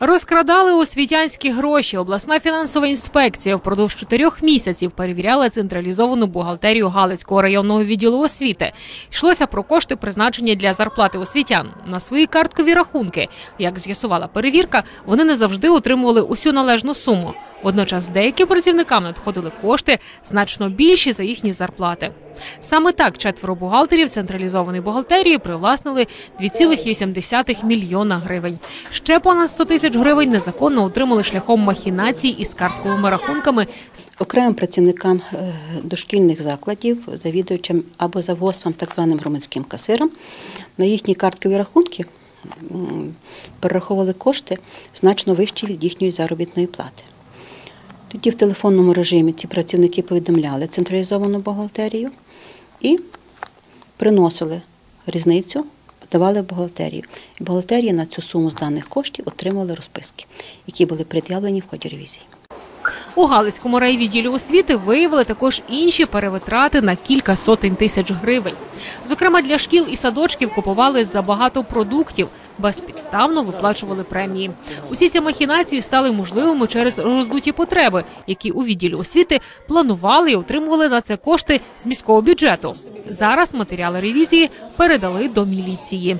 Розкрадали освітянські гроші. Обласна фінансова інспекція впродовж чотирьох місяців перевіряла централізовану бухгалтерію Галицького районного відділу освіти. Йшлося про кошти, призначені для зарплати освітян. На свої карткові рахунки, як з'ясувала перевірка, вони не завжди отримували усю належну суму. Водночас деяким працівникам надходили кошти значно більші за їхні зарплати. Саме так четверо бухгалтерів централізованої бухгалтерії привласнили 2,8 мільйона гривень. Ще понад 100 тисяч гривень незаконно отримали шляхом махінацій із картковими рахунками Окремим працівникам е, дошкільних закладів, завідувачам або завгоспам, так званим громадським касирам, на їхні карткові рахунки перераховували кошти значно вищі від їхньої заробітної плати. Тоді в телефонному режимі ці працівники повідомляли централізовану бухгалтерію і приносили різницю, давали в бухгалтерію. І бухгалтерія на цю суму з даних коштів отримували розписки, які були пред'явлені в ході ревізії. У Галицькому райвідділі освіти виявили також інші перевитрати на кілька сотень тисяч гривень. Зокрема, для шкіл і садочків купували забагато продуктів, безпідставно виплачували премії. Усі ці махінації стали можливими через роздуті потреби, які у відділі освіти планували і отримували на це кошти з міського бюджету. Зараз матеріали ревізії передали до міліції.